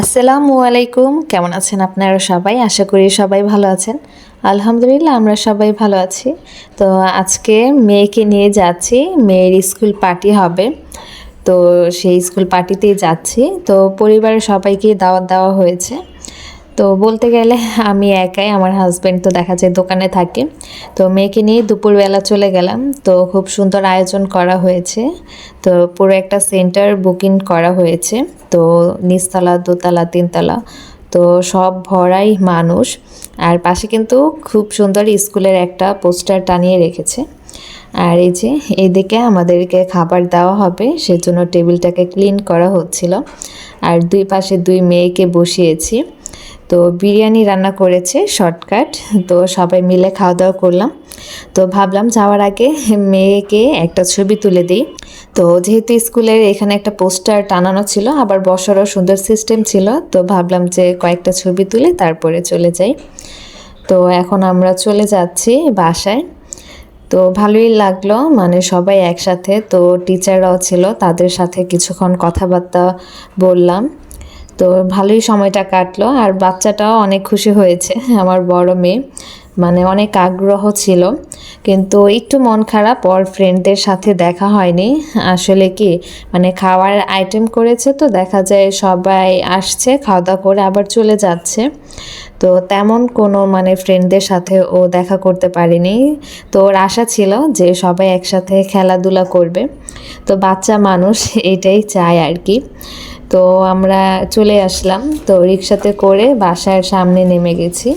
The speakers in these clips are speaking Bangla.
আসসালামু আলাইকুম। কেমন আছেন আপনারা সবাই? আশা করি সবাই ভালো আছেন। আলহামদুলিল্লাহ, আমরা সবাই ভালো আছি। তো আজকে মেয়েকে নিয়ে যাচ্ছি। মেয়ের স্কুল পার্টি হবে। তো সেই স্কুল পার্টিতেই যাচ্ছি। তো পরিবারের সবাইকে দাওয়াত দেওয়া হয়েছে। তো বলতে গেলে আমি একাই, আমার হাজব্যান্ড তো দেখা যায় দোকানে থাকে। তো মেয়েকে নিয়ে দুপুরবেলা চলে গেলাম। তো খুব সুন্দর আয়োজন করা হয়েছে। তো পুরো একটা সেন্টার বুকিং করা হয়েছে। তো নিচতলা, দোতলা, তিনতলা, তো সব ভরাই মানুষ। আর পাশে কিন্তু খুব সুন্দর স্কুলের একটা পোস্টার টানিয়ে রেখেছে। আর এই যে, এদিকে আমাদেরকে খাবার দেওয়া হবে, সেজন্য টেবিলটাকে ক্লিন করা হচ্ছিল। আর দুই পাশে দুই মেয়েকে বসিয়েছি। তো বিরিয়ানি রান্না করেছে শর্টকাট তো সবাই মিলে খাওয়া দাওয়া করলাম। তো ভাবলাম যাওয়ার আগে মেয়েকে একটা ছবি তুলে দিই। তো যেহেতু স্কুলের এখানে একটা পোস্টার টানানো ছিল, আবার বসারও সুন্দর সিস্টেম ছিল, তো ভাবলাম যে কয়েকটা ছবি তুলে তারপরে চলে যাই। তো এখন আমরা চলে যাচ্ছি বাসায়। তো ভালোই লাগল মানে সবাই একসাথে, তো টিচাররাও ছিল, তাদের সাথে কিছুক্ষণ কথাবার্তা বললাম। তো ভালোই সময়টা কাটলো আর বাচ্চাটাও অনেক খুশি হয়েছে, আমার বড় মেয়ে। মানে অনেক আগ্রহ ছিল, কিন্তু একটু মন খারাপ, ওর ফ্রেন্ডদের সাথে দেখা হয়নি। আসলে কি মানে খাওয়ার আইটেম করেছে তো, দেখা যায় সবাই আসছে খাওয়া দাওয়া করে আবার চলে যাচ্ছে। তো তেমন কোনো মানে ফ্রেন্ডদের সাথে ও দেখা করতে পারেনি। তো ওর আশা ছিল যে সবাই একসাথে খেলাধুলা করবে। তো বাচ্চা মানুষ, এটাই চায় আর কি। তো আমরা চলে আসলাম। তো রিক্সাতে করে বাসার সামনে নেমে গেছি।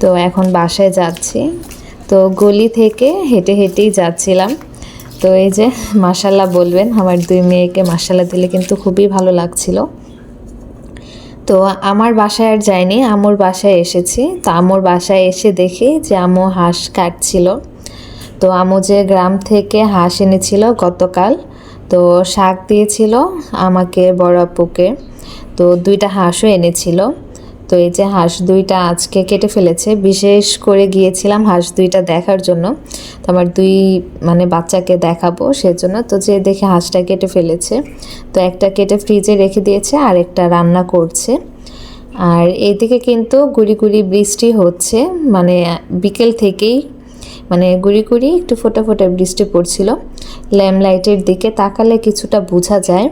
তো এখন বাসায় যাচ্ছি। তো গলি থেকে হেঁটে হেঁটেই যাচ্ছিলাম। তো এই যে মাসাল্লাহ বলবেন, আমার দুই মেয়েকে মাসাল্লাহ দিলে কিন্তু খুবই ভালো লাগছিল। তো আমার বাসায় আর যাইনি আমুর বাসায় এসেছি। তো আমুর বাসায় এসে দেখি যে আমু হাঁস কাটছিল। তো আমু যে গ্রাম থেকে হাঁস এনেছিল গতকাল তো শাক দিয়েছিল আমাকে বড় আপুকে। তো দুইটা হাঁসও এনেছিল। তো এই যে হাঁস দুইটা আজকে কেটে ফেলেছে। বিশেষ করে গিয়েছিলাম হাঁস দুইটা দেখার জন্য। তো আমার দুই মানে বাচ্চাকে দেখাবো সেজন্য। তো যে দেখে হাঁসটা কেটে ফেলেছে। তো একটা কেটে ফ্রিজে রেখে দিয়েছে, আর একটা রান্না করছে। আর এইদিকে কিন্তু গুড়ি গুড়ি বৃষ্টি হচ্ছে। মানে বিকেল থেকেই মানে গুড়ি গুড়ি একটু ফোটা ফোটা বৃষ্টি পড়ছিল। ল্যাম্প লাইটের দিকে তাকালে কিছুটা বোঝা যায়।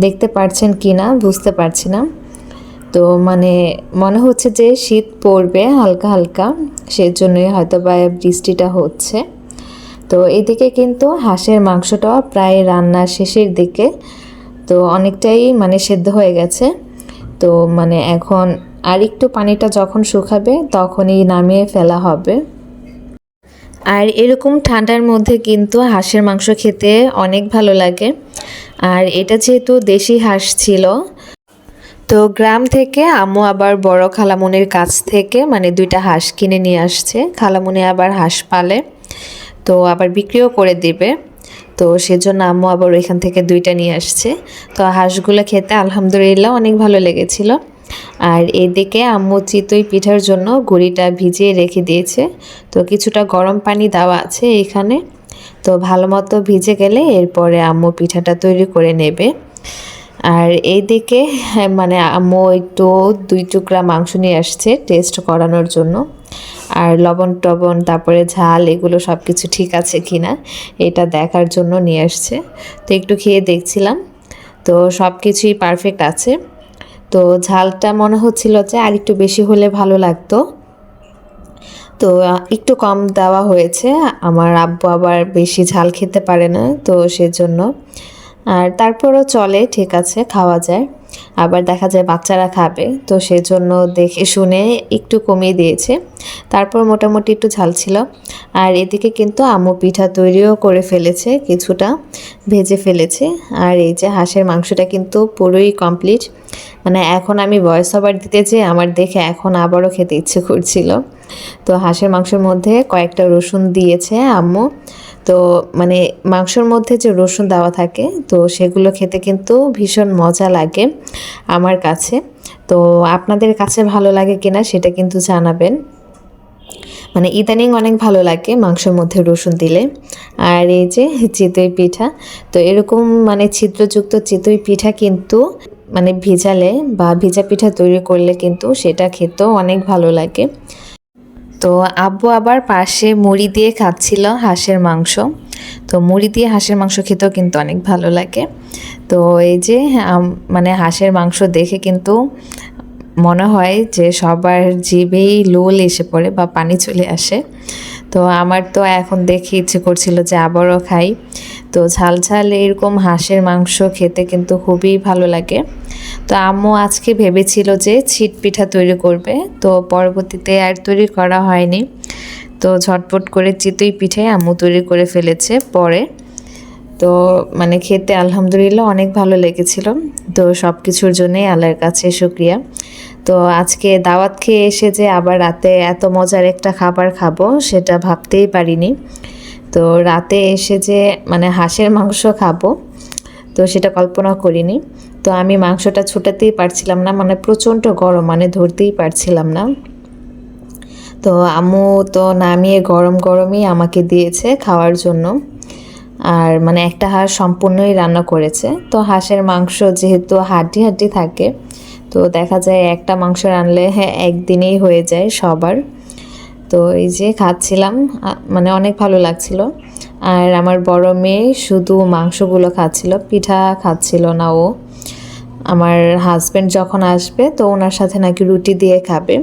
দেখতে পারছেন কি না, বুঝতে পারছি না। তো মানে মনে হচ্ছে যে শীত পড়বে হালকা হালকা, সেজন্যই হয়তো বা বৃষ্টিটা হচ্ছে। তো এদিকে কিন্তু হাঁসের মাংসটা প্রায় রান্নার শেষের দিকে, তো অনেকটাই মানে সেদ্ধ হয়ে গেছে। তো মানে এখন আর একটু পানিটা যখন শুকাবে তখনই নামিয়ে ফেলা হবে। আর এরকম ঠান্ডার মধ্যে কিন্তু হাঁসের মাংস খেতে অনেক ভালো লাগে। আর এটা যেহেতু দেশি হাঁস ছিল, তো গ্রাম থেকে আম্মু আবার বড় খালামুনির কাছ থেকে মানে দুইটা হাঁস কিনে নিয়ে আসছে। খালামুনি আবার হাঁস পালে, তো আবার বিক্রিও করে দিবে। তো সেজন্য আম্মু আবার ওইখান থেকে দুইটা নিয়ে আসছে। তো হাঁসগুলো খেতে আলহামদুলিল্লাহ অনেক ভালো লেগেছিল। আর এদিকে আম্মু চিতই পিঠার জন্য গুঁড়িটা ভিজিয়ে রেখে দিয়েছে। তো কিছুটা গরম পানি দেওয়া আছে এখানে। তো ভালো মতো ভিজে গেলে এরপরে আম্মু পিঠাটা তৈরি করে নেবে। আর এইদিকে হ্যাঁ, মানে আম্মু একটু দুই টুকরা মাংস নিয়ে আসছে টেস্ট করানোর জন্য। আর লবণ টবণ তারপরে ঝাল এগুলো সব কিছু ঠিক আছে কি না এটা দেখার জন্য নিয়ে আসছে। তো একটু খেয়ে দেখছিলাম। তো সব কিছুই পারফেক্ট আছে। তো ঝালটা মনে হচ্ছিল যে আর একটু বেশি হলে ভালো লাগতো। তো একটু কম দেওয়া হয়েছে। আমার আব্বু আবার বেশি ঝাল খেতে পারে না, তো সেজন্য। আর তারপরও চলে, ঠিক আছে, খাওয়া যায়। আবার দেখা যায় বাচ্চারা খাবে, তো সেজন্য দেখে শুনে একটু কমিয়ে দিয়েছে। তারপর মোটামুটি একটু ঝাল ছিল। আর এদিকে কিন্তু আম্মু পিঠা তৈরিও করে ফেলেছে, কিছুটা ভেজে ফেলেছে। আর এই যে হাঁসের মাংসটা কিন্তু পুরোই কমপ্লিট। মানে এখন আমি ভয়েস ওভার দিতে যেয়ে আমার দেখে এখন আবারও খেতে ইচ্ছে করছিল। তো হাঁসের মাংসের মধ্যে কয়েকটা রসুন দিয়েছে আম্মু। তো মানে মাংসর মধ্যে যে রসুন দেওয়া থাকে, তো সেগুলো খেতে কিন্তু ভীষণ মজা লাগে আমার কাছে। তো আপনাদের কাছে ভালো লাগে কিনা সেটা কিন্তু জানাবেন। মানে ইদানিং অনেক ভালো লাগে মাংসের মধ্যে রসুন দিলে। আর এই যে চিতই পিঠা, তো এরকম মানে ছিদ্রযুক্ত চিতই পিঠা কিন্তু মানে ভিজালে বা ভিজা পিঠা তৈরি করলে কিন্তু সেটা খেতেও অনেক ভালো লাগে। তো আব্বু আবার পাশে মুড়ি দিয়ে খাচ্ছিল হাঁসের মাংস। তো মুড়ি দিয়ে হাঁসের মাংস খেতেও কিন্তু অনেক ভালো লাগে। তো এই যে মানে হাঁসের মাংস দেখে কিন্তু মনে হয় যে সবার জিভেই লোল এসে পড়ে বা পানি চলে আসে। তো আমার তো এখন দেখে ইচ্ছে করছিল যে আবারও খাই। তো ঝাল ঝাল এরকম হাঁসের মাংস খেতে কিন্তু খুবই ভালো লাগে। তো আম্মু আজকে ভেবেছিল যে ছিট পিঠা তৈরি করবে, তো পরবর্তীতে আর তৈরি করা হয়নি। তো ঝটপট করে চিতই পিঠে আম্মু তৈরি করে ফেলেছে পরে। তো মানে খেতে আলহামদুলিল্লাহ অনেক ভালো লেগেছিল। তো সব কিছুর জন্যই আল্লাহর কাছে শুক্রিয়া। তো আজকে দাওয়াত খেয়ে এসে যে আবার রাতে এত মজার একটা খাবার খাব, সেটা ভাবতেই পারিনি। তো রাতে এসে যে মানে হাঁসের মাংস খাব, তো সেটা কল্পনা করিনি। তো আমি মাংসটা ছোটাতেই পারছিলাম না মানে প্রচণ্ড গরম মানে ধরতেই পারছিলাম না। তো আম্মু তো নামিয়ে গরম গরমই আমাকে দিয়েছে খাওয়ার জন্য। আর মানে একটা হাঁস সম্পূর্ণই রান্না করেছে। তো হাঁসের মাংস যেহেতু হাড্ডি হাড্ডি থাকে, তো দেখা যায় একটা মাংস রানলে হ্যাঁ একদিনেই হয়ে যায় সবার। তো এই যে খাচ্ছিলাম মানে অনেক ভালো লাগছিল। আর আমার বড় মেয়ে শুধু মাংসগুলো খাচ্ছিল, পিঠা খাচ্ছিল না ও। আমার হাজব্যান্ড যখন আসবে, তো ওনার সাথে নাকি রুটি দিয়ে খাবে।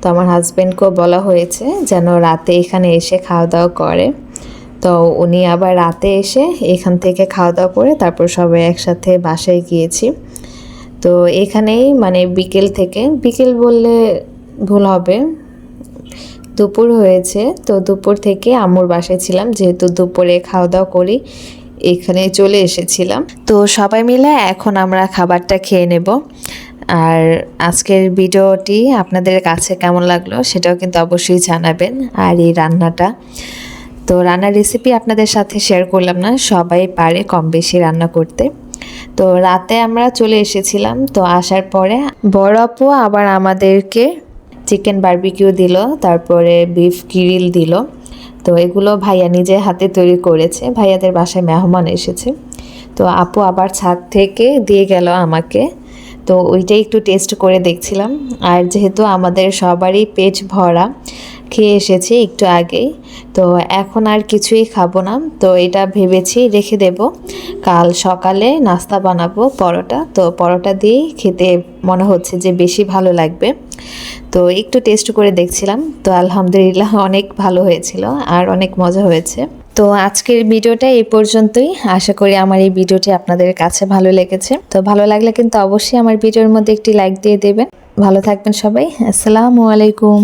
তো আমার হাজব্যান্ডকেও বলা হয়েছে যেন রাতে এখানে এসে খাওয়া দাওয়া করে। তো উনি আবার রাতে এসে এখান থেকে খাওয়া দাওয়া করে তারপর সবাই একসাথে বাসায় গিয়েছি। তো এখানেই মানে বিকেল থেকে, বিকেল বললে ভুল হবে। দুপুর হয়েছে, তো দুপুর থেকে আম্মুর বাসায় ছিলাম, যেহেতু দুপুরে খাওয়া দাওয়া করি। এখানে চলে এসেছিলাম। তো সবাই মিলে এখন আমরা খাবারটা খেয়ে নেব। আর আজকের ভিডিওটি আপনাদের কাছে কেমন লাগল সেটাও কিন্তু অবশ্যই জানাবেন আর এই রান্নাটা। তো রান্নার রেসিপি আপনাদের সাথে শেয়ার করলাম না, সবাই পারে কম বেশি রান্না করতে। তো রাতে আমরা চলে এসেছিলাম, তো আসার পরে বড় আপু আবার আমাদেরকে চিকেন বারবিকিউ দিল, তারপরে বিফ গ্রিল দিল। তো এগুলো ভাইয়া নিজে হাতে তৈরি করেছে। ভাইয়াদের বাসায় মেহমান এসেছে। তো আপু আবার ছাদ থেকে দিয়ে গেল আমাকে। তো ওইটাই একটু টেস্ট করে দেখছিলাম। আর যেহেতু আমাদের সবারই পেট ভরা, খেয়ে এসেছি একটু আগেই। তো এখন আর কিছুই খাব না। তো এটা ভেবেছি রেখে দেব। কাল সকালে নাস্তা বানাবো পরোটা। তো পরোটা দিয়েই খেতে মনে হচ্ছে যে বেশি ভালো লাগবে। তো একটু টেস্ট করে দেখছিলাম। তো আলহামদুলিল্লাহ অনেক ভালো হয়েছিল আর অনেক মজা হয়েছে। তো আজকের ভিডিওটা এই পর্যন্তই। আশা করি আমার এই ভিডিওটি আপনাদের কাছে ভালো লেগেছে। তো ভালো লাগলে কিন্তু অবশ্যই আমার ভিডিওর মধ্যে একটি লাইক দিয়ে দেবেন। ভালো থাকবেন সবাই। আসসালামু আলাইকুম।